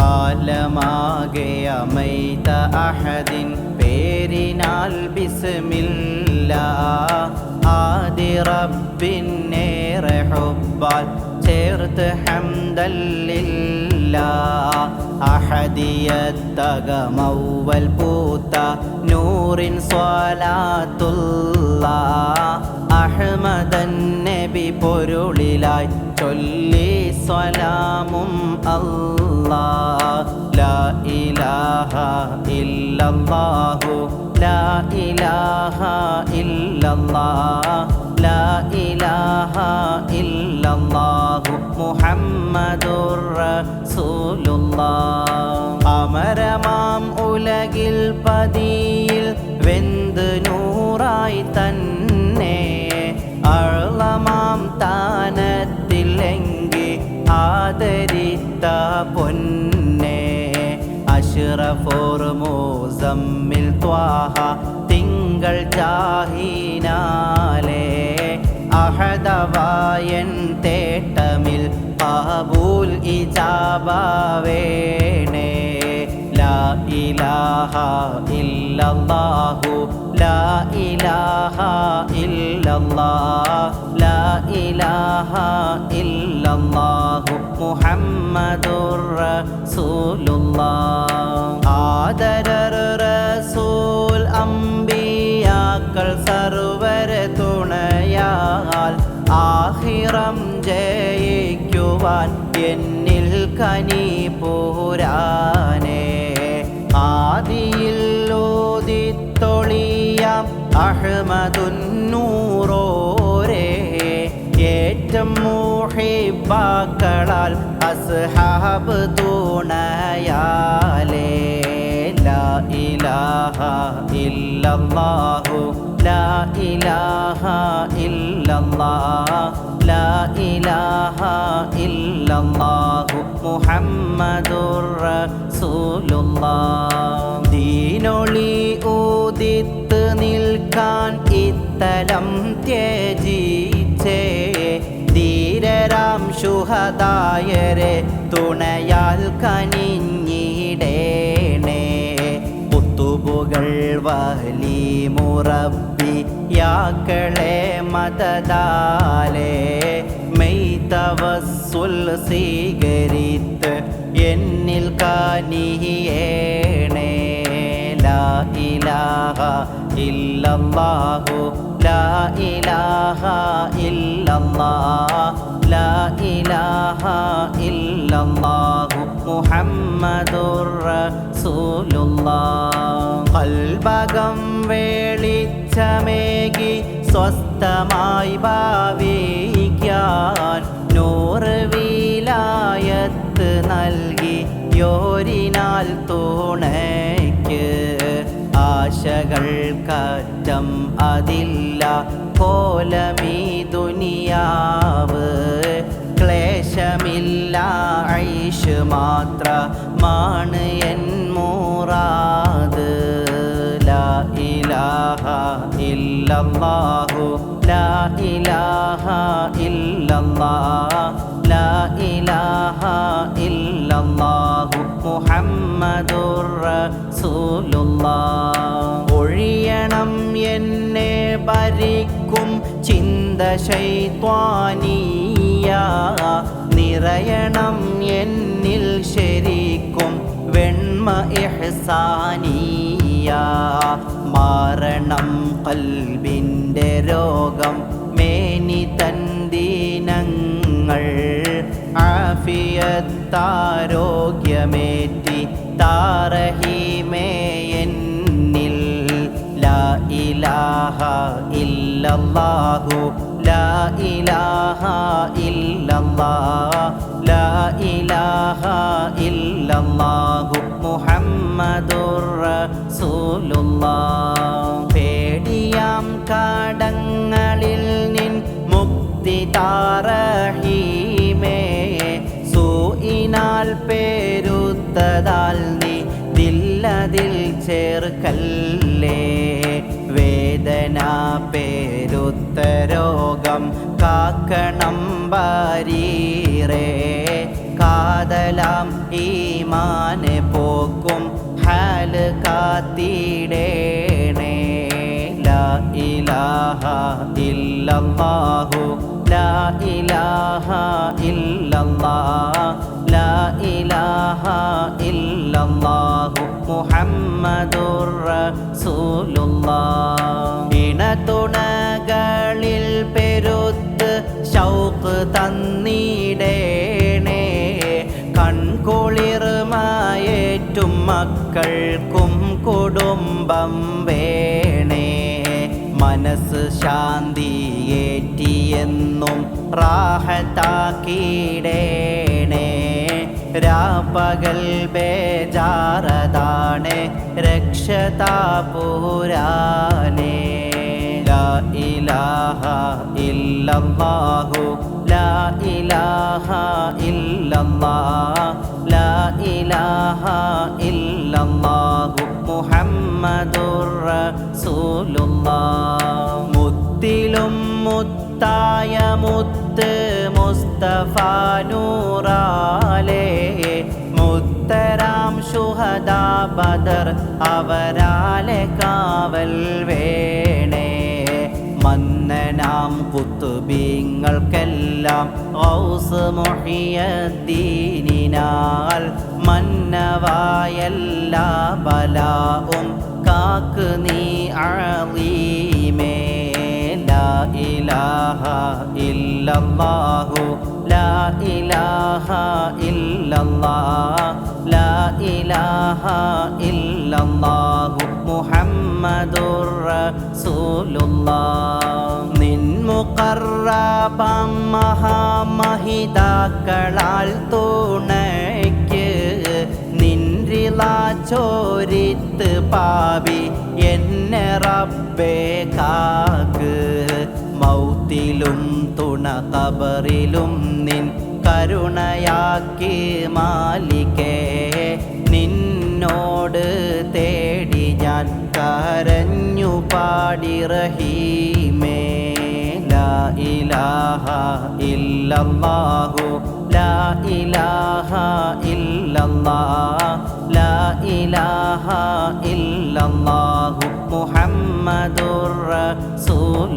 ആലമാകെ അമൈത അഹദിൻ പേരിനാൽ ബിസ്മില്ല. ആദി റബ്ബിന്നേറെ ഹുബ്ബാൽ ചേർത്ത് ഹംദല്ലില്ല അഹദിയത്തകമൗവൽ പൂത്ത നൂറിൻ സ്വലാത്തുള്ള അഹ്മദൻ നബി പൊരുളിലായി ചൊല്ലി സ്വലാമും അല്ലാ. ഇലാഹ ഇല്ലല്ലാഹു. ലാ ഇലാഹ ഇല്ലല്ലാഹ്. ലാ ഉലകിൽ പതിയിൽ വെന്ത് നൂറായി തന്നെ. അളമാം താനത്തിലെങ്കി ആദരിത്ത പൊന്നെ അഷ്റഫോർ മൂസമ്മിൽ ത്വാഹ തിങ്കൾ ജാഹീനാലേ അഹദവായൻ തേട്ടമിൽ പാബൂൽ ഇജാബാവേണേ. ലാ ഇലാഹ ഇല്ലല്ലാഹു ലാ ഇലാഹ ഇല്ലല്ലാഹ് ലാ ഇലാഹ ഇല്ലല്ലാഹു മുഹമ്മദുർ റസൂലുള്ളാഹ് ആദരർ റസൂൽ അംബിയാക്കൾ സർവര തുണയാൽ ആഹിറം ജയിക്കുവാൻ എന്നിൽ കനി പോരാനേ. ആദിയിൽ ഓതിത്തൊളിയാം അഹ്മദുന്നൂറോരേ ഏറ്റം മൂഹിബാക്കളാൽ അസ്ഹാബ് തുണയാലേ ലാ ഇലാഹ ഇല്ലല്ലാഹു ലാ ഇലാഹ ഇല്ലല്ലാഹ് ലാ ഇലാഹ ഇല്ലല്ലാഹു മുഹമ്മദുർ റസൂലുള്ളാഹ്. ദീനൊളി ഊതിത്ത് നിൽക്കാൻ ഇത്തരം ധീരരാം ശുഹദായരെ തുണയാൽ കനിഞ്ഞിടേണേ. പുത്തുബുകൾ വഹലി മുറബി യാക്കളെ മതദാലേ മെയ്തവസുൽ സ്വീകരിത്ത് എന്നിൽ കാനിയേണേ. ലാ ഇലാഹ ഇല്ലല്ലാഹു ലാ ഇലാഹ ഇല്ലല്ലാഹ് മുഹമ്മദുർ കൽബകം വെളിച്ചമേകി സ്വസ്ഥമായി ഭാവിക്കാൻ നൂറ് വീലായത്ത് നൽകി യോരിനാൽ തൂണയ്ക്ക്. ആശകൾ കറ്റം അതില്ല കോലമീ ഇലാഹ ലാ ഇല്ലല്ലാഹു ഒഴിയണം എന്നെ ഭരിക്കും ചിന്ത ശൈത്വാനീയ. നിറയണം എന്നിൽ ശരിക്കും വെണ്മ ഇഹ്സാനിയ മാറണം കൽബിന്റെ രോഗം ആഫിയത്താരോഗ്യമേറ്റി താരഹീമേ എന്നിൽ ലാ ഇലാഹ ഇല്ലല്ലാഹു ലാ ഇലാഹ ഇല്ലല്ലാഹ് ലാ ഇലാഹ ഇല്ലല്ലാഹു മുഹമ്മദുർ റസൂലുള്ളാഹ്. പേടിയാം കാടങ്ങളിൽ നിൻ മുക്തി താരഹീമേ ദില്ലതിൽ ചേർക്കല്ലേ? വേദന പേരുത്ത രോഗം കാക്കണം ബാരീറേ കാതലാം ഈ ഈമാന് പോക്കും ഹാൽ കാത്തിടേണേ. ലാ ഇലാഹ ഇല്ലല്ലാഹു ലാ ഇലാഹ ഇല്ലല്ലാഹ് ലാ ഇലാഹ ഇല്ലല്ലാഹു മുഹമ്മദുർ പെരുത്ത് ശൗക്ക് തന്നിടേണേ. കൺകുളിർമായേറ്റും മക്കൾക്കും കുടുംബം വേണേ. മനസ്സ് ശാന്തിയേറ്റിയെന്നും റാഹത്താക്കിടേണേ. രാപ്പകൽ ബേജാറതാണ് രക്ഷതാപൂരാനേ. ലാ ഇലാഹ ഇല്ലല്ലാഹു ലാ ഇലാഹ ഇല്ലല്ലാഹ് ലാ ഇലാഹ ഇല്ലല്ലാഹു മുഹമ്മദുർ റസൂലുള്ളാഹ്. മുത്തിലും മുത്തായ മുത്ത് മുസ്തഫ നൂറാലേ മുത്തരാം ബദർ അവരാലെ കാവൽ വേണേ. മന്നനാം കുത്തുബീങ്ങൾക്കെല്ലാം ഔസ് മൊഹിയദ്ദീനിനാൽ മന്നവായെല്ലാ ബലാവും കാക്ക് നീ അളീമേ ലാ ഇലാഹ ഇല്ലല്ലാഹു നിൻ മഹാമഹിതാക്കളാൽ തൂണയ്ക്ക് നിൻറിള ചോരിത്ത് പാവി എന്നെ റബ്ബേ കാക്ക്. മൗത്തിലും തുണ കബറിലും നിൻ കരുണയാക്കി മാലിക്കേ നിന്നോട് തേടി ഞാൻ കരഞ്ഞു പാടി റഹീമേ ലാ ഇലാഹ ഇല്ലല്ലാഹു. ലാ ഇലാഹ ഇല്ലല്ലാഹ്. ലാ ഇലാഹ ഇല്ലല്ലാഹു. മുഹമ്മദുർ റസൂലുള്ളാഹ്